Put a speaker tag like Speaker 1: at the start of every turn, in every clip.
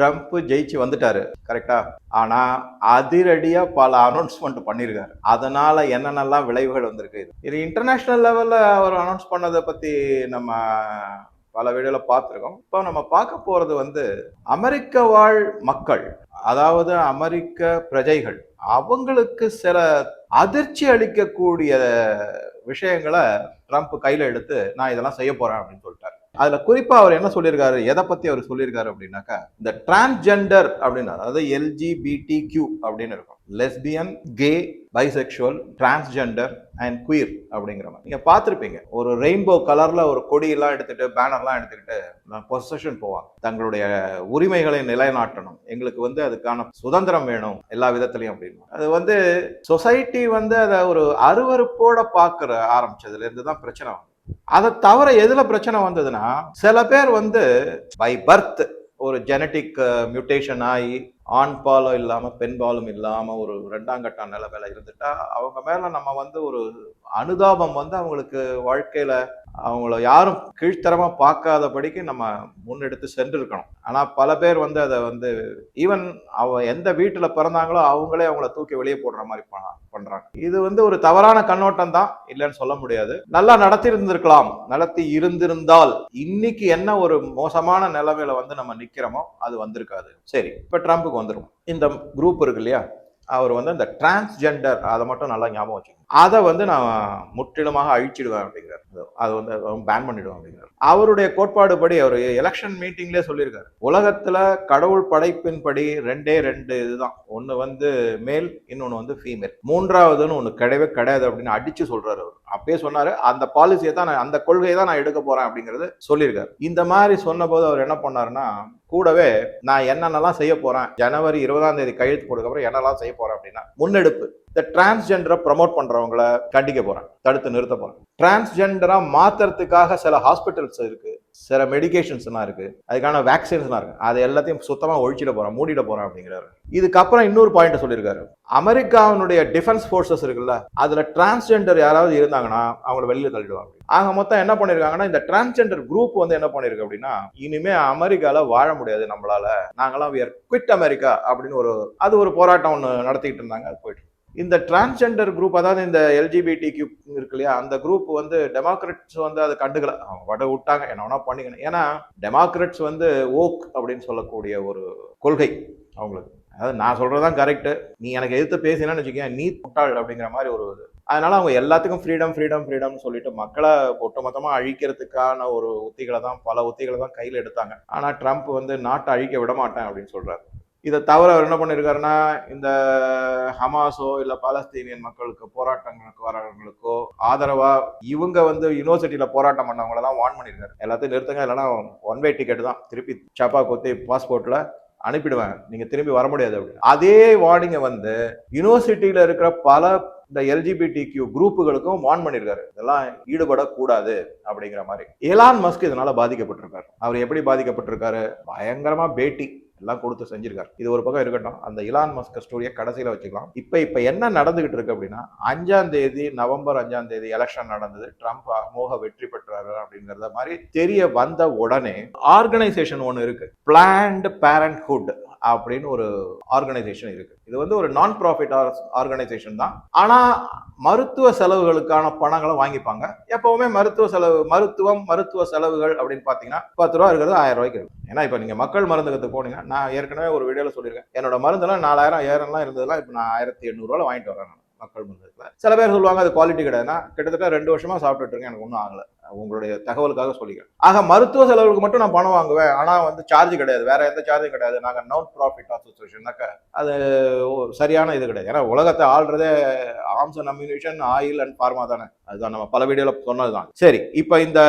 Speaker 1: Trump ஜெயிச்சு வந்துட்டாரு கரெக்டா ஆனா அதிரடியா பல அனௌன்ஸ்மெண்ட் பண்ணியிருக்காரு அதனால என்னென்னலாம் விளைவுகள் வந்திருக்கு இது. இது இன்டர்நேஷனல் லெவல்ல அவர் அனௌன்ஸ் பண்ணதை பத்தி நம்ம பல வீடியோல பார்த்துருக்கோம். இப்போ நம்ம பார்க்க போறது வந்து அமெரிக்க வாழ் மக்கள் அதாவது அமெரிக்க பிரஜைகள் அவங்களுக்கு சில அதிர்ச்சி அளிக்கக்கூடிய விஷயங்களை ட்ரம்ப் கையில எடுத்து நான் இதெல்லாம் செய்ய போறேன் அப்படின்னு சொல்லிட்டாரு. அதுல குறிப்பா அவர் என்ன சொல்லியிருக்காரு? எதை பத்தி அவர் சொல்லியிருக்காரு அப்படின்னாக்கா இந்த டிரான்ஸ்ஜெண்டர் அப்படின்னு அதாவது எல்ஜிபிடி கியூ அப்படின்னு இருக்கும். Lesbian gay bisexual transgender and queer அப்படிங்கிற மாதிரி. நீங்கள் பார்த்துருப்பீங்க. ஒரு ரெயின்போ கலரில் ஒரு கொடியெல்லாம் எடுத்துகிட்டு பேனர்லாம் எடுத்துக்கிட்டு பொசஷன் போவாங்க. தங்களுடைய உரிமைகளை நிலைநாட்டணும். எங்களுக்கு வந்து அதுக்கான சுதந்திரம் வேணும் எல்லா விதத்துலையும் அப்படின்னு. அது வந்து சொசைட்டி வந்து அதை ஒரு அருவருப்போட பார்க்கற ஆரம்பிச்சதுலேருந்து தான் பிரச்சனை அதை தவிர எதுல பிரச்சனை வந்ததுன்னா சில பேர் வந்து பை பர்த் ஒரு ஜெனட்டிக் மியூட்டேஷன் ஆகி ஆண் பாலும் இல்லாம பெண் பாலும் இல்லாம ஒரு ரெண்டாம் கட்ட நிலைமையில இருந்துட்டா அவங்க மேல நம்ம வந்து ஒரு அனுதாபம் வந்து அவங்களுக்கு வாழ்க்கையில அவங்கள யாரும் கீழ்த்தரமாக பார்க்காதபடிக்கு நம்ம முன்னெடுத்து சென்றிருக்கணும். ஆனால் பல பேர் வந்து அதை வந்து ஈவன் அவ எந்த வீட்டில் பிறந்தாங்களோ அவங்களே அவங்கள தூக்கி வெளியே போடுற மாதிரி பண்ணுறாங்க இது வந்து ஒரு தவறான கண்ணோட்டம் தான் இல்லைன்னு சொல்ல முடியாது. நல்லா நடத்தி இருந்திருக்கலாம் நடத்தி இருந்திருந்தால் இன்னைக்கு என்ன ஒரு மோசமான நிலைமையில வந்து நம்ம நிற்கிறோமோ அது வந்திருக்காது. சரி இப்போ ட்ரம்ப்புக்கு வந்துரும். இந்த குரூப் இருக்கு இல்லையா? அவர் வந்து அந்த டிரான்ஸ்ஜெண்டர் அதை மட்டும் நல்லா ஞாபகம் வச்சுக்கணும். அதை வந்து நான் முற்றிலுமாக அழிச்சிடுவேன் அப்படிங்கிறார். அது வந்து பேன் பண்ணிடுவேன் அப்படிங்கிறார். அவருடைய கோட்பாடுபடி அவர் எலெக்ஷன் மீட்டிங்லேயே சொல்லியிருக்காரு. உலகத்தில் கடவுள் படைப்பின்படி ரெண்டே ரெண்டு இதுதான். ஒன்று வந்து மேல் இன்னொன்று வந்து ஃபீமேல் மூன்றாவதுன்னு ஒன்று கிடையவே கிடையாது அப்படின்னு அடிச்சு சொல்கிறார் அவர். அப்பயே சொன்னார் அந்த பாலிசியை தான் நான் அந்த கொள்கையை தான் நான் எடுக்க போகிறேன் அப்படிங்கறது சொல்லியிருக்காரு. இந்த மாதிரி சொன்னபோது அவர் என்ன பண்ணாருன்னா கூடவே நான் என்னென்னலாம் செய்ய போறேன்? ஜனவரி இருபதாம் தேதி கையெழுத்து போடுறதுக்கப்புறம் என்னெல்லாம் செய்ய போறேன் அப்படின்னா முன்னெடுப்பு. இந்த டிரான்ஸ்ஜெண்டரை ப்ரமோட் பண்ணுறவங்கள கண்டிக்க போகிறேன் தடுத்து நிறுத்த போகிறேன் டிரான்ஸ்ஜெண்டராக மாத்துறதுக்காக சில ஹாஸ்பிட்டல்ஸ் இருக்குது சில மெடிகேஷன்ஸ்லாம் இருக்குது அதுக்கான வேக்சின்ஸ்லாம் இருக்குது அது எல்லாத்தையும் சுத்தமாக ஒழிச்சிட போகிறேன் மூடிட போகிறேன் அப்படிங்கிறாரு. இதுக்கப்புறம் இன்னொரு பாயிண்ட் சொல்லியிருக்காரு. அமெரிக்காவினுடைய டிஃபென்ஸ் ஃபோர்ஸஸ் இருக்குல்ல அதில் டிரான்ஸ்ஜெண்டர் யாராவது இருந்தாங்கன்னா அவங்கள வெளியில் தள்ளிடுவாங்க. ஆக மொத்தம் என்ன பண்ணியிருக்காங்கன்னா இந்த டிரான்ஸ்ஜெண்டர் குரூப் வந்து என்ன பண்ணியிருக்கு அப்படின்னா இனிமே அமெரிக்கால வாழ முடியாது நம்மளால. நாங்களாம் வியர் குவிட் அமெரிக்கா அப்படின்னு ஒரு அது ஒரு போராட்டம் ஒன்று நடத்திக்கிட்டு இருந்தாங்க அது போயிட்டு இந்த டிரான்ஸ்ஜெண்டர் குரூப் அதாவது இந்த எல்ஜிபிடி கியூ இருக்கு இல்லையா அந்த குரூப் வந்து டெமோக்ரட்ஸ் வந்து அதை கண்டுக்கல. அவங்க வட விட்டாங்க என்ன வேணா பண்ணிக்கணும். ஏன்னா டெமோக்ரட்ஸ் வந்து ஓக் அப்படின்னு சொல்லக்கூடிய ஒரு கொள்கை அவங்களுக்கு. அதாவது நான் சொல்றதுதான் கரெக்டு நீ எனக்கு எதிர்த்து பேசினான்னு வச்சுக்கேன் நீ முட்டாள் அப்படிங்கிற மாதிரி ஒரு இது. அதனால அவங்க எல்லாத்துக்கும் ஃப்ரீடம் ஃப்ரீடம் ஃப்ரீடம்னு சொல்லிட்டு மக்களை ஒட்டுமொத்தமாக அழிக்கிறதுக்கான ஒரு உத்திகளை தான் பல உத்திகளை தான் கையில் எடுத்தாங்க. ஆனால் ட்ரம்ப் வந்து நாட்டை அழிக்க விட மாட்டேன் அப்படின்னு சொல்றாரு. இதை தவிர அவர் என்ன பண்ணியிருக்காருன்னா இந்த ஹமாஸோ இல்லை பாலஸ்தீனியன் மக்களுக்கு போராட்டங்களுக்கு வரவங்களுக்கோ ஆதரவா இவங்க வந்து யூனிவர்சிட்டியில போராட்டம் பண்ணவங்களெல்லாம் வார்ன் பண்ணியிருக்காரு எல்லாத்தையும் நிறுத்துங்க இல்லைன்னா ஒன் வே டிக்கெட் தான். திருப்பி சப்பா கொத்தி பாஸ்போர்ட்ல அனுப்பிடுவேன். நீங்க திரும்பி வர முடியாது அப்படின்னு. அதே வார்னிங்கை வந்து யூனிவர்சிட்டியில இருக்கிற பல இந்த எல்ஜிபிடி கியூ குரூப்புகளுக்கும் வார்ன் பண்ணியிருக்காரு இதெல்லாம் ஈடுபடக்கூடாது அப்படிங்கிற மாதிரி. எலான் மஸ்க் இதனால பாதிக்கப்பட்டிருக்காரு. அவர் எப்படி பாதிக்கப்பட்டிருக்காரு? பயங்கரமா பேட்டி. எல்லாம் கொடுத்து செஞ்சிருக்காரு. இது ஒரு பக்கம் இருக்கட்டும். அந்த இலான் மஸ்க ஸ்டோரியை கடைசியில் வச்சுக்கலாம். இப்போ இப்போ என்ன நடந்துகிட்டு இருக்கு அப்படின்னா அஞ்சாம் தேதி நவம்பர் அஞ்சாம் தேதி எலெக்ஷன் நடந்தது. ட்ரம்ப் அமோக வெற்றி பெற்றாரு அப்படிங்கிறத மாதிரி தெரிய வந்த உடனே ஆர்கனைசேஷன் ஒன்று இருக்கு. பிளான்ட் பேரண்ட்ஹுட் அப்படின்னு ஒரு ஆர்கனைசேஷன் இருக்கு. இது வந்து ஒரு நான் ப்ராஃபிட் ஆர்கனைசேஷன் தான். ஆனா மருத்துவ செலவுகளுக்கான பணங்களை வாங்கிப்பாங்க. எப்பவுமே மருத்துவ செலவு மருத்துவம் மருத்துவ செலவுகள் அப்படின்னு பாத்தீங்கன்னா பத்து ரூபா இருக்கிறது ஆயிரம் ரூபாய்க்கு இருக்கும் ஏன்னா இப்ப நீங்க மக்கள் மருந்தகத்துக்கு போனீங்க நான் ஏற்கனவே ஒரு வீடியோல சொல்லியிருக்கேன். என்னோட மருந்தெல்லாம் நாலாயிரம் ஏழாயிரம் இருந்ததெல்லாம் இப்போ நான் ஆயிரத்தி எண்ணூறுவா வாங்கிட்டு வரேன் மக்கள் மருந்தகத்துல சில பேர் சொல்லுவாங்க அது குவாலிட்டி கிடையாதுன்னா கிட்டத்தட்ட ரெண்டு வருஷமா சாப்பிட்டுட்டு இருக்கேன் எனக்கு ஒன்றும் ஆகலை. உங்களுடைய தகவலுக்காக சொல்லிக்கிறேன். ஆக மருத்துவ செலவுக்கு மட்டும் நான் பணம் வாங்குவேன். ஆனால் வந்து சார்ஜ் கிடையாது. வேற எந்த சார்ஜும் கிடையாது. நாங்கள் நான் ப்ராஃபிட் அசோசியேஷன்னாக்க அது சரியான இது கிடையாது. ஏன்னா உலகத்தை ஆள்றதே arms and ammunition oil and pharma தானே. அதுதான் நம்ம பல வீடியோல சொன்னதுதான். சரி இப்போ இந்த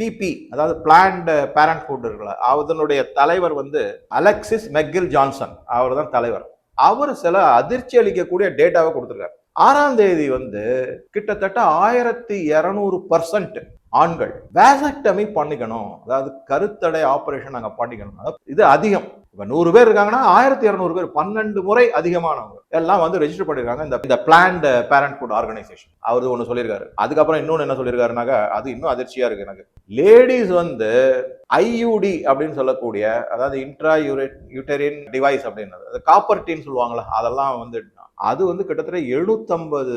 Speaker 1: பிபி அதாவது பிளான்ட் பேரண்ட்ஹுட் இருக்குல்ல அதனுடைய தலைவர் வந்து அலெக்சிஸ் மெக்கில் ஜான்சன் அவர் தான் தலைவர். அவர் சில அதிர்ச்சி அளிக்கக்கூடிய டேட்டாவை கொடுத்துருக்காரு. ஆறாம் தேதி வந்து கிட்டத்தட்ட ஆயிரத்தி இரநூறு பர்சன்ட் ஆண்கள் வேசக்டமி பண்ணிக்கணும். அதாவது கருத்தடை ஆபரேஷன் நாங்கள் பண்ணிக்கணும். அதாவது இது அதிகம். இப்போ நூறு பேர் இருக்காங்கன்னா ஆயிரத்தி இரநூறு பேர் பன்னெண்டு முறை அதிகமானவங்க. எல்லாம் வந்து ரெஜிஸ்டர் பண்ணியிருக்காங்க இந்த இந்த பிளான்ட் பேரண்ட்ஹுட் ஆர்கனைசேஷன் அவர் ஒன்று சொல்லியிருக்காரு. அதுக்கப்புறம் இன்னொன்று என்ன சொல்லியிருக்காருனாக்க அது இன்னும் அதிர்ச்சியாக இருக்கு எனக்கு. லேடிஸ் வந்து ஐயூடி அப்படின்னு சொல்லக்கூடிய அதாவது இன்ட்ரா யூட்டரின் டிவைஸ் அப்படின்றது. அது காப்பர் டீன்னு சொல்லுவாங்களா அதெல்லாம் வந்து அது வந்து கிட்டத்தட்ட எழுநூத்தம்பது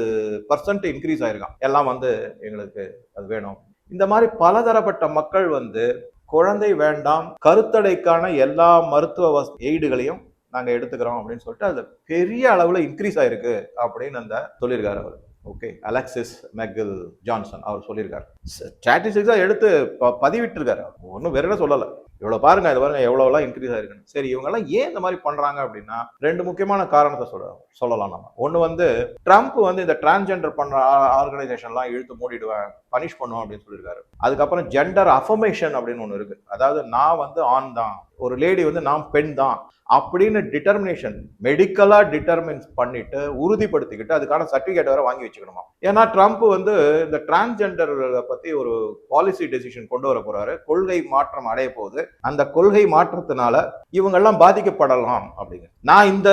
Speaker 1: பர்சன்ட் இன்க்ரீஸ் ஆயிருக்கான் எல்லாம் வந்து எங்களுக்கு அது வேணும். இந்த மாதிரி பலதரப்பட்ட மக்கள் வந்து குழந்தை வேண்டாம் கருத்தடைக்கான எல்லா மருத்துவ வச எய்டுகளையும் நாங்கள் எடுத்துக்கிறோம் அப்படின்னு சொல்லிட்டு அது பெரிய அளவில் இன்க்ரீஸ் ஆயிருக்கு அப்படின்னு அந்த சொல்லியிருக்காரு அவர். ஓகே அலெக்சிஸ் மெக்கில் ஜான்சன் அவர் சொல்லியிருக்காரு. ஸ்டாட்டிஸ்டிக்ஸா எடுத்து ப- பதிவிட்டிருக்காரு. ஒன்றும் வேற சொல்லலை. இவ்வளோ பாருங்க இது பாருங்க எவ்வளோலாம் இன்க்ரீஸ் ஆயிருக்குன்னு. சரி இவங்கெல்லாம் ஏன் இந்த மாதிரி பண்ணுறாங்க அப்படின்னா ரெண்டு முக்கியமான காரணத்தை சொல்ல சொல்லலாம் நம்ம. ஒன்று வந்து ட்ரம்ப் வந்து இந்த டிரான்ஸ்ஜெண்டர் பண்ணுற ஆர்கனைசேஷன்லாம் இழுத்து மூடிடுவேன் பனிஷ் பண்ணுவோம் அப்படின்னு சொல்லியிருக்காரு. அதுக்கப்புறம் ஜெண்டர் அஃபர்மேஷன் அப்படின்னு ஒன்று இருக்குது அதாவது நான் வந்து ஆண் தான். ஒரு லேடி வந்து நான் பெண் தான். அப்படின்னு டிட்டர்மினேஷன் மெடிக்கலாக டிட்டர்மின்ஸ் பண்ணிட்டு உறுதிப்படுத்திக்கிட்டு அதுக்கான சர்டிஃபிகேட் வேற வாங்கி வச்சுக்கணுமா? ஏன்னா ட்ரம்ப் வந்து இந்த டிரான்ஸ்ஜெண்டர் பற்றி ஒரு பாலிசி டெசிஷன் கொண்டு வர போறாரு. கொள்கை மாற்றம் அடைய போகுது. அந்த கொள்கை மாற்றத்தினால இவங்கெல்லாம் பாதிக்கப்படலாம் அப்படிங்க நான் இந்த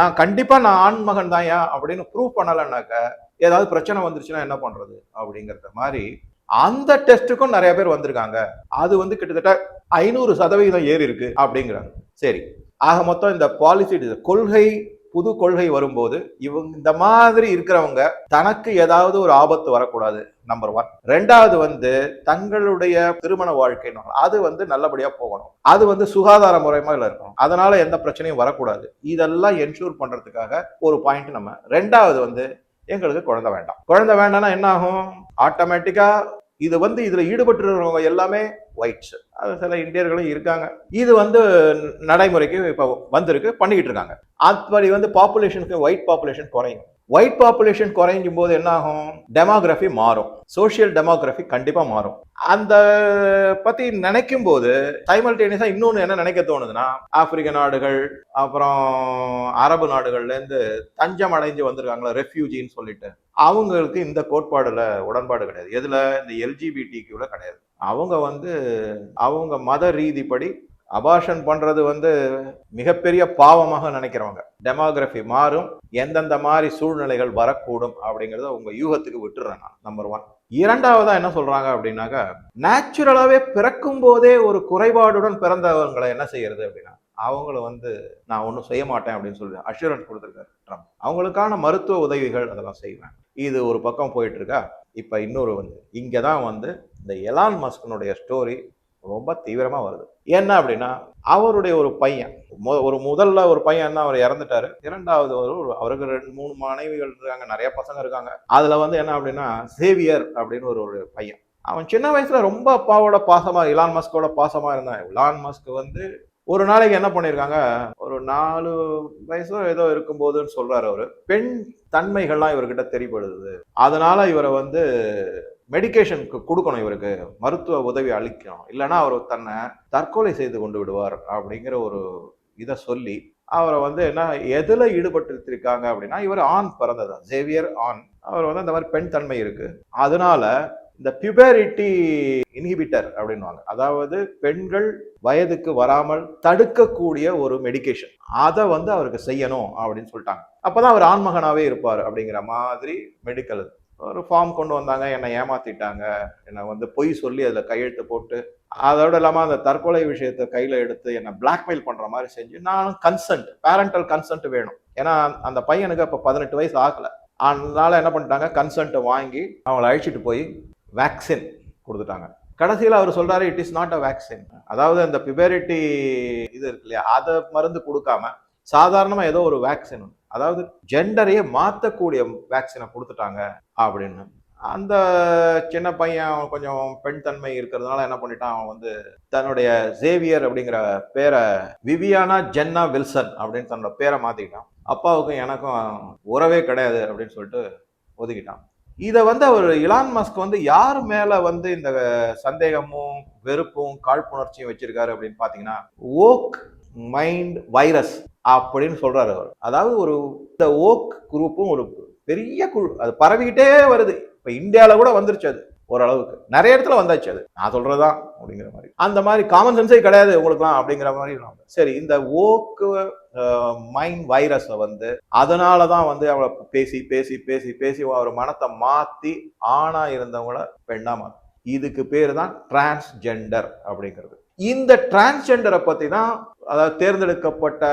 Speaker 1: நான் கண்டிப்பாக நான் ஆண் மகன் தான் அப்படின்னு ப்ரூவ் பண்ணலைன்னாக்க ஏதாவது பிரச்சனை வந்துருச்சுன்னா என்ன பண்ணுறது அப்படிங்கறத மாதிரி அந்த டெஸ்ட்டுக்கும் நிறைய பேர் வந்திருக்காங்க. அது வந்து கிட்டத்தட்ட ஐநூறு சதவீதம் ஏறி இருக்கு அப்படிங்கிறாங்க. சரி. ஆக மொத்தம் இந்த பாலிசி கொள்கை புது கொள்கை வரும்போது இவங்க இந்த மாதிரி இருக்கிறவங்க தனக்கு ஏதாவது ஒரு ஆபத்து வரக்கூடாது நம்பர் ஒன் ரெண்டாவது வந்து தங்களுடைய திருமண வாழ்க்கை அது வந்து நல்லபடியா போகணும். அது வந்து சுகாதார முறைமையில இருக்கணும்? அதனால எந்த பிரச்சனையும் வரக்கூடாது. இதெல்லாம் என்ஷூர் பண்றதுக்காக ஒரு பாயிண்ட் நம்ம. ரெண்டாவது வந்து எங்களுக்கு குழந்தை வேண்டாம். குழந்தை வேண்டாம்னா என்ன ஆகும்? ஆட்டோமேட்டிக்கா இது வந்து இதில் ஈடுபட்டு இருக்கிறவங்க எல்லாமே ஒயிட்ஸ் அது சில இந்தியர்களும் இருக்காங்க. இது வந்து நடைமுறைக்கு இப்போ வந்திருக்கு பண்ணிக்கிட்டு இருக்காங்க. அப்படி வந்து பாப்புலேஷனுக்கு ஒயிட் பாப்புலேஷன் குறையும். ஒயிட் பாப்புலேஷன் குறையும் போது என்ன ஆகும் டெமோகிராஃபி மாறும். சோஷியல் டெமோகிராஃபி கண்டிப்பாக மாறும். அந்த பத்தி நினைக்கும் போது சைமல்டேனியஸா இன்னொன்று என்ன நினைக்க தோணுதுன்னா ஆப்பிரிக்க நாடுகள் அப்புறம் அரபு நாடுகள்லேருந்து தஞ்சம் அடைஞ்சு வந்திருக்காங்களா ரெஃப்யூஜின்னு சொல்லிட்டு. அவங்களுக்கு இந்த கோட்பாடுல உடன்பாடு கிடையாது. எதுல இந்த எல்ஜிபிடிக்குல கிடையாது. அவங்க வந்து அவங்க மத ரீதிப்படி அபாஷன் பண்ணுறது வந்து மிகப்பெரிய பாவமாக நினைக்கிறவங்க. டெமோகிராஃபி மாறும் எந்தெந்த மாதிரி சூழ்நிலைகள் வரக்கூடும் அப்படிங்கிறத உங்கள் யூகத்துக்கு விட்டுறேன் நான் நம்பர் ஒன் இரண்டாவதாக என்ன சொல்கிறாங்க அப்படின்னாக்கா நேச்சுரலாகவே பிறக்கும் போதே ஒரு குறைபாடுடன் பிறந்தவங்களை என்ன செய்யறது அப்படின்னா அவங்கள வந்து நான் ஒன்றும் செய்ய மாட்டேன் அப்படின்னு சொல்லி அஷூரன்ஸ் கொடுத்துருக்காரு ட்ரம்ப் அவங்களுக்கான மருத்துவ உதவிகள் அதெல்லாம் செய்வேன். இது ஒரு பக்கம் போயிட்டு இருக்கா? இப்போ இன்னொரு வந்து இங்கே தான் வந்து இந்த எலான் மஸ்கனுடைய ஸ்டோரி ரொம்ப தீவிரமாக வருது. என்ன அப்படின்னா அவருடைய ஒரு பையன் மு- ஒரு முதல்ல ஒரு பையன் தான் அவர் இறந்துட்டாரு. இரண்டாவது ஒரு அவருக்கு ரெண்டு மூணு மனைவிகள் இருக்காங்க நிறைய பசங்க இருக்காங்க. அதில் வந்து என்ன அப்படின்னா சேவியர் அப்படின்னு ஒரு ஒரு பையன். அவன் சின்ன வயசுல ரொம்ப அப்பாவோட பாசமா இலான் மஸ்கோட பாசமா இருந்தான். இலான் மஸ்க் வந்து ஒரு நாளைக்கு என்ன பண்ணியிருக்காங்க ஒரு நாலு வயசோ ஏதோ இருக்கும்போதுன்னு சொல்றாரு அவரு. பெண் தன்மைகள்லாம் இவர்கிட்ட தெரியப்படுது. அதனால இவரை வந்து மெடிக்கேஷனுக்கு கொடுக்கணும் இவருக்கு. மருத்துவ உதவி அளிக்கணும். இல்லைன்னா அவர் தன்னை தற்கொலை செய்து கொண்டு விடுவார் அப்படிங்கிற ஒரு இதை சொல்லி அவரை வந்து என்ன எதில் ஈடுபட்டு அப்படின்னா இவர் ஆண் பிறந்ததா ஜேவியர் ஆண். அவர் வந்து அந்த மாதிரி பெண் தன்மை இருக்கு. அதனால இந்த பியூபரிட்டி இன்ஹிபிட்டர் அப்படின்வாங்க அதாவது பெண்கள் வயதுக்கு வராமல் தடுக்கக்கூடிய ஒரு மெடிகேஷன் அதை வந்து அவருக்கு செய்யணும் அப்படின்னு சொல்லிட்டாங்க. அப்போதான் அவர் ஆண்மகனாகவே இருப்பார் அப்படிங்கிற மாதிரி மெடிக்கல் ஒரு ஃபார்ம் கொண்டு வந்தாங்க என்னை ஏமாத்திட்டாங்க. என்னை வந்து பொய் சொல்லி அதில் கையெழுத்து போட்டு அதோடு இல்லாமல் அந்த தற்கொலை விஷயத்தை கையில் எடுத்து என்னை பிளாக்மெயில் பண்ணுற மாதிரி செஞ்சு நானும் கன்சென்ட் பேரண்டல் கன்சென்ட் வேணும். ஏன்னா அந்த பையனுக்கு அப்போ பதினெட்டு வயசு ஆகலை. அதனால என்ன பண்ணிட்டாங்க கன்சென்ட்டை வாங்கி அவங்கள அழைச்சிட்டு போய் வேக்சின் கொடுத்துட்டாங்க. கடைசியில் அவர் சொல்கிறாரு it is not a vaccine அதாவது அந்த பிபெரிட்டி இது இருக்கு இல்லையா அதை மருந்து கொடுக்காம சாதாரணமாக ஏதோ ஒரு வேக்சின் அதாவது ஜெண்டரையே மாற்றக்கூடிய வேக்சினை கொடுத்துட்டாங்க அப்படின்னு. அந்த சின்ன பையன் அவன் கொஞ்சம் பெண் தன்மை இருக்கிறதுனால என்ன பண்ணிட்டான்? அவன் வந்து தன்னுடைய சேவியர் அப்படிங்கிற பேரை விவியானா ஜென்னா வில்சன் அப்படின்னு தன்னோட பேரை மாத்திக்கிட்டான். அப்பாவுக்கும் எனக்கும் உறவே கிடையாது அப்படின்னு சொல்லிட்டு ஒதுக்கிட்டான். இதை வந்து அவர் இலான் மஸ்க் வந்து யார் மேல வந்து இந்த சந்தேகமும் வெறுப்பும் காழ்ப்புணர்ச்சியும் வச்சிருக்காரு அப்படின்னு பாத்தீங்கன்னா ஓக் மைண்ட் வைரஸ் அப்படின்னு சொல்கிறாரு அவர். அதாவது ஒரு இந்த ஓக் குரூப்பும் ஒரு பெரிய குழு அது பரவிக்கிட்டே வருது. இப்போ இந்தியாவில் கூட வந்துருச்சு அது ஓரளவுக்கு. நிறைய இடத்துல வந்தாச்சு அது. நான் சொல்கிறதான் அப்படிங்கிற மாதிரி. அந்த மாதிரி காமன் சென்ஸே கிடையாது உங்களுக்குலாம் அப்படிங்கிற மாதிரி சரி இந்த ஓக்கு மைண்ட் வைரஸை வந்து அதனால தான் வந்து அவளை பேசி பேசி பேசி பேசி அவர் மனத்தை மாற்றி ஆணாக இருந்தவங்கள பெண்ணாக மாத்தி இதுக்கு பேர் தான் டிரான்ஸ்ஜெண்டர் அப்படிங்கிறது. இந்த டிரான்ஸ்ஜெண்டரை பத்தி தான் அதாவது தேர்ந்தெடுக்கப்பட்ட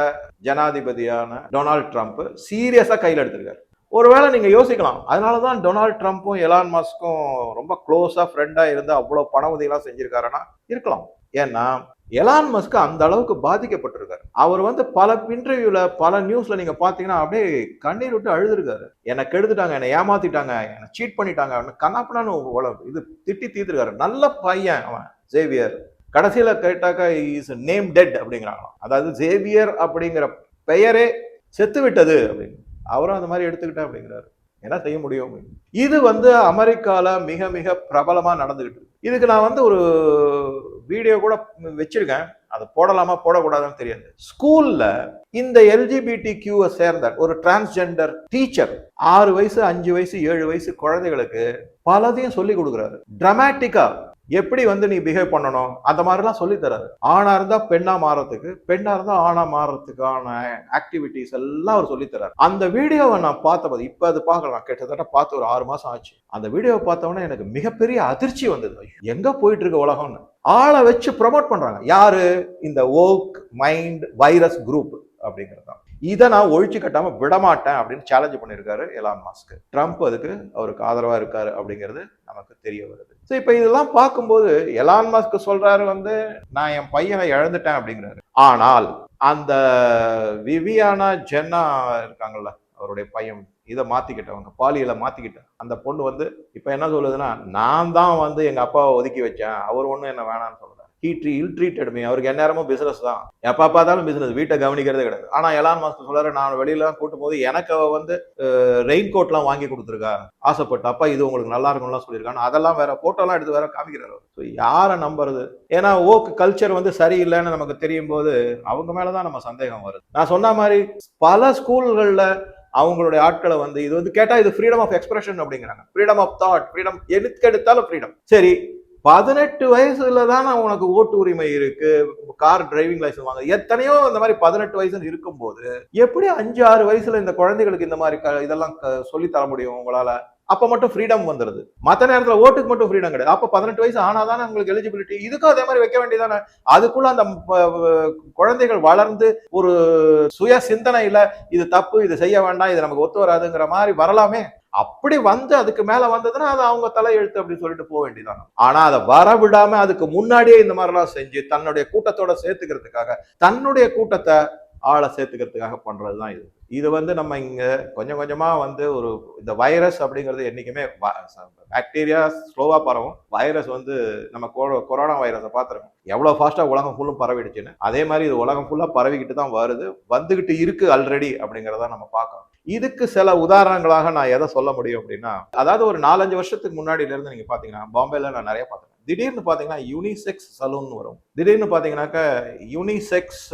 Speaker 1: ஜனாதிபதியான டொனால்ட் ட்ரம்ப் சீரியஸா கையில் எடுத்திருக்காரு. ஒருவேளை நீங்க யோசிக்கலாம் அதனாலதான் டொனால்ட் ட்ரம்ப்பும் எலான் மஸ்க்கும் ரொம்ப க்ளோஸா ஃப்ரெண்டா இருந்து அவ்வளவு பண உதவிலாம் செஞ்சிருக்காருன்னா இருக்கலாம். ஏன்னா எலான் மஸ்க் அந்த அளவுக்கு பாதிக்கப்பட்டிருக்காரு. அவர் வந்து பல இன்டர்வியூல பல நியூஸ்ல நீங்க பாத்தீங்கன்னா அப்படியே கண்ணீர் விட்டு அழுதுருக்காரு. என்னை கெடுத்துட்டாங்க என்னை ஏமாத்திட்டாங்க என்னை சீட் பண்ணிட்டாங்க கண்ணாப்பனான்னு இது திட்டி தீர்த்துருக்காரு. நல்ல பையன் அவன் ஜேவியர் கடைசியில் கேட்டாக்கா இஸ் நேம் டெட் அப்படிங்கிறாங்களாம். அதாவது ஜேவியர் அப்படிங்கிற பெயரே செத்து விட்டது அப்படின்னு. அவரும் அந்த மாதிரி எடுத்துக்கிட்டேன் அப்படிங்கிறாரு. என்ன செய்ய முடியும் இது வந்து அமெரிக்காவில் மிக மிக பிரபலமாக நடந்துக்கிட்டு இதுக்கு நான் வந்து ஒரு வீடியோ கூட வச்சிருக்கேன். அதை போடலாமா போடக்கூடாதுன்னு தெரியாது. ஸ்கூல்ல இந்த எல்ஜிபிடி கியூவை சேர்ந்த ஒரு டிரான்ஸ்ஜெண்டர் டீச்சர் ஆறு வயசு அஞ்சு வயசு ஏழு வயசு குழந்தைகளுக்கு பலதையும் சொல்லி கொடுக்குறாரு. டிராமாட்டிக்கா எப்படி வந்து நீ பிஹேவ் பண்ணணும்? அந்த மாதிரிலாம் சொல்லி தராரு. ஆணா இருந்தா பெண்ணா மாறதுக்கு பெண்ணா இருந்தா ஆணா மாறதுக்கான ஆக்டிவிட்டிஸ் எல்லாம் அவர் சொல்லி தராரு. அந்த வீடியோவை நான் பார்த்தபோது இப்ப அது பார்க்கலாம் கிட்டத்தட்ட பார்த்து ஒரு ஆறு மாசம் ஆச்சு. அந்த வீடியோவை பார்த்தோன்னே எனக்கு மிகப்பெரிய அதிர்ச்சி வந்தது. எங்க போயிட்டு இருக்க உலகம்னு. ஆளை வச்சு ப்ரமோட் பண்றாங்க. யாரு? இந்த ஓக் மைண்ட் வைரஸ் குரூப் அப்படிங்கிறது தான் இதை நான் ஒழிச்சு கட்டாமல் விடமாட்டேன் அப்படின்னு சேலஞ்சு பண்ணியிருக்காரு எலான் மாஸ்க் ட்ரம்ப் அதுக்கு அவருக்கு ஆதரவாக இருக்காரு அப்படிங்கிறது நமக்கு தெரிய வருது. ஸோ இப்போ இதெல்லாம் பார்க்கும்போது எலான் மாஸ்க் சொல்றாரு வந்து நான் என் பையனை இழந்துட்டேன் அப்படிங்கிறாரு. ஆனால் அந்த விவியானா ஜென்னா இருக்காங்கல்ல அவருடைய பையன் இதை மாற்றிக்கிட்டவங்க பாலியலை மாற்றிக்கிட்டேன் அந்த பொண்ணு வந்து இப்போ என்ன சொல்லுதுன்னா நான் தான் வந்து எங்கள் அப்பாவை ஒதுக்கி வச்சேன். அவர் ஒன்றும் என்ன வேணாம்னு சொல்கிறேன் he tree ill treated me அவருக்கு எந்நேரமும் பிஸ்னஸ் தான். எப்போ பார்த்தாலும் பிஸ்னஸ் வீட்டை கவனிக்கிறதே கிடையாது. ஆனால் எலான் மாஸ்க் சொல்றாரு நான் வெளியிலாம் கூட்டும் போது எனக்கு அவள் வந்து ரெயின் கோட்லாம் வாங்கி கொடுத்துருக்கா. ஆசைப்பட்டு அப்பா இது உங்களுக்கு நல்லா இருக்கும்லாம் சொல்லியிருக்காங்க அதெல்லாம் வேற ஃபோட்டோலாம் எடுத்து வேற காமிக்கிறாரு ஸோ யாரை நம்புறது? ஏன்னா ஓக்கு கல்ச்சர் வந்து சரியில்லைன்னு நமக்கு தெரியும் போது அவங்க மேலே தான் நம்ம சந்தேகம் வருது. நான் சொன்ன மாதிரி பல ஸ்கூல்களில் அவங்களுடைய ஆட்களை வந்து இது வந்து கேட்டால் இது ஃப்ரீடம் ஆஃப் எக்ஸ்பிரஷன் அப்படிங்கிறாங்க. ஃப்ரீடம் ஆஃப் தாட் ஃப்ரீடம் எதுக்கு எடுத்தாலும் ஃப்ரீடம் சரி பதினெட்டு வயசுல தான் உனக்கு ஓட்டு உரிமை இருக்கு கார் டிரைவிங் லைசன்ஸ் வாங்க. எத்தனையோ இந்த மாதிரி பதினெட்டு வயசுன்னு இருக்கும்போது எப்படி அஞ்சு ஆறு வயசுல இந்த குழந்தைகளுக்கு இந்த மாதிரி இதெல்லாம் சொல்லி தர முடியும் உங்களால? அப்ப மட்டும் ஃப்ரீடம் வந்துருது. மற்ற நேரத்துல ஓட்டுக்கு மட்டும் ஃப்ரீடம் கிடையாது. அப்ப பதினெட்டு வயசு ஆனாதானே உங்களுக்கு எலிஜிபிலிட்டி இதுக்கும் அதே மாதிரி வைக்க வேண்டியதானே? அதுக்குள்ள அந்த குழந்தைகள் வளர்ந்து ஒரு சுய சிந்தனையில இது தப்பு இது செய்ய வேண்டாம் இது நமக்கு ஒத்து வராதுங்கிற மாதிரி வரலாமே? அப்படி வந்து அதுக்கு மேல வந்ததுன்னா அது அவங்க தலையெழுத்து அப்படின்னு சொல்லிட்டு போக வேண்டியதான் ஆனா அதை வர விடாம அதுக்கு முன்னாடியே இந்த மாதிரிலாம் செஞ்சு தன்னுடைய கூட்டத்தோட சேர்த்துக்கிறதுக்காக தன்னுடைய கூட்டத்தை ஆளை சேர்த்துக்கிறதுக்காக பண்றதுதான் இது. இது வந்து நம்ம இங்க கொஞ்சம் கொஞ்சமா வந்து ஒரு இந்த வைரஸ் அப்படிங்கிறது என்னைக்குமே பாக்டீரியா ஸ்லோவா பரவும். வைரஸ் வந்து நம்ம கொரோனா வைரஸை பார்த்துருக்கோம். எவ்வளவு ஃபாஸ்டா உலகம் ஃபுல்லும் பரவிடுச்சுன்னு. அதே மாதிரி இது உலகம் ஃபுல்லா பரவிக்கிட்டு தான் வருது. வந்துகிட்டு இருக்கு ஆல்ரெடி அப்படிங்கிறத நம்ம பார்க்கணும். இதுக்கு சில உதாரணங்களாக நான் எதை சொல்ல முடியும் அப்படின்னா அதாவது ஒரு நாலஞ்சு வருஷத்துக்கு முன்னாடியிலேருந்து நீங்கள் பார்த்தீங்கன்னா பாம்பேல நான் நிறைய பார்த்தேன் திடீர்னு பார்த்தீங்கன்னா யூனிசெக்ஸ் சலூன் வரும். திடீர்னு பார்த்தீங்கன்னாக்கா யூனிசெக்ஸ்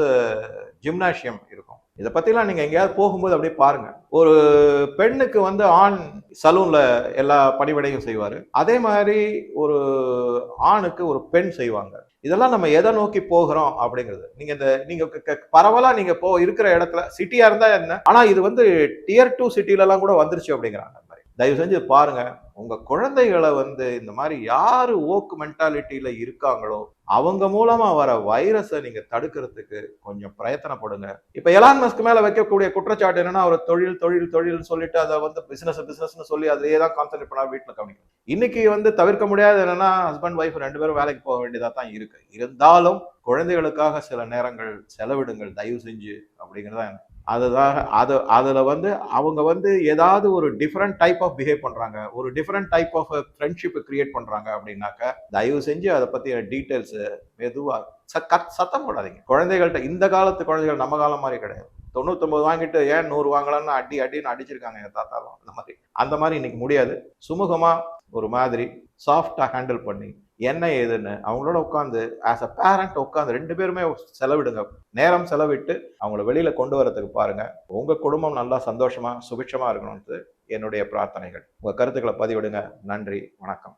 Speaker 1: ஜிம்னாஷியம் இருக்கும். இதை பற்றிலாம் நீங்கள் எங்கேயாவது போகும்போது அப்படியே பாருங்க. ஒரு பெண்ணுக்கு வந்து ஆண் சலூனில் எல்லா பணிவிடையும் செய்வார். அதே மாதிரி ஒரு ஆணுக்கு ஒரு பெண் செய்வாங்க. இதெல்லாம் நம்ம எதை நோக்கி போகிறோம் அப்படிங்கிறது. நீங்க இந்த நீங்க பரவலா நீங்க போ இருக்கிற இடத்துல சிட்டியா இருந்தா என்ன? ஆனா இது வந்து டியர் டூ சிட்டில எல்லாம் கூட வந்துருச்சு அப்படிங்கிறாங்க தயவு செஞ்சு பாருங்க உங்க குழந்தைகளை வந்து இந்த மாதிரி யாரு ஓக்கு மென்டாலிட்டியில இருக்காங்களோ அவங்க மூலமா வர வைரஸை நீங்க தடுக்கிறதுக்கு கொஞ்சம் பிரயத்தனப்படுங்க. இப்ப எலான் மஸ்க் மேல வைக்கக்கூடிய குற்றச்சாட்டு என்னன்னா அவர் தொழில் தொழில் தொழில் சொல்லிட்டு அதை வந்து பிசினஸ் பிசினஸ்னு சொல்லி அதையே தான் கான்சென்ட்ரேட் பண்ணா வீட்டுல கவனிக்கும் இன்னைக்கு வந்து தவிர்க்க முடியாது என்னன்னா ஹஸ்பண்ட் ஒய்ஃப் ரெண்டு பேரும் வேலைக்கு போக வேண்டியதா தான் இருக்கு. இருந்தாலும் குழந்தைகளுக்காக சில நேரங்கள் செலவிடுங்கள் தயவு செஞ்சு அப்படிங்கிறதா அதுதான் அது அதில் வந்து அவங்க வந்து ஏதாவது ஒரு டிஃப்ரெண்ட் டைப் ஆஃப் பிஹேவ் பண்ணுறாங்க ஒரு டிஃப்ரெண்ட் டைப் ஆஃப் ஃப்ரெண்ட்ஷிப்பை கிரியேட் பண்ணுறாங்க அப்படின்னாக்க தயவு செஞ்சு அதை பற்றிய டீட்டெயில்ஸு மெதுவாக ச கத் சத்தம் போடாதீங்க. குழந்தைகள்கிட்ட இந்த காலத்து குழந்தைகள் நம்ம காலம் மாதிரி கிடையாது. தொண்ணூத்தொம்பது வாங்கிட்டு ஏன் நூறு வாங்கலாம்னு அடி அடின்னு அடிச்சிருக்காங்க எங்கள் தாத்தாலும். அந்த மாதிரி. அந்த மாதிரி இன்னைக்கு முடியாது. சுமூகமாக ஒரு மாதிரி சாஃப்டாக ஹேண்டில் பண்ணி என்ன ஏதுன்னு அவங்களோட உட்காந்து ஆஸ் அ பேரண்ட் உட்காந்து ரெண்டு பேருமே செலவிடுங்க. நேரம் செலவிட்டு அவங்கள வெளியில கொண்டு வரதுக்கு பாருங்க. உங்க குடும்பம் நல்லா சந்தோஷமா சுபிட்சமா இருக்கணும்னு என்னுடைய பிரார்த்தனைகள். உங்க கருத்துக்களை பதிவிடுங்க. நன்றி வணக்கம்.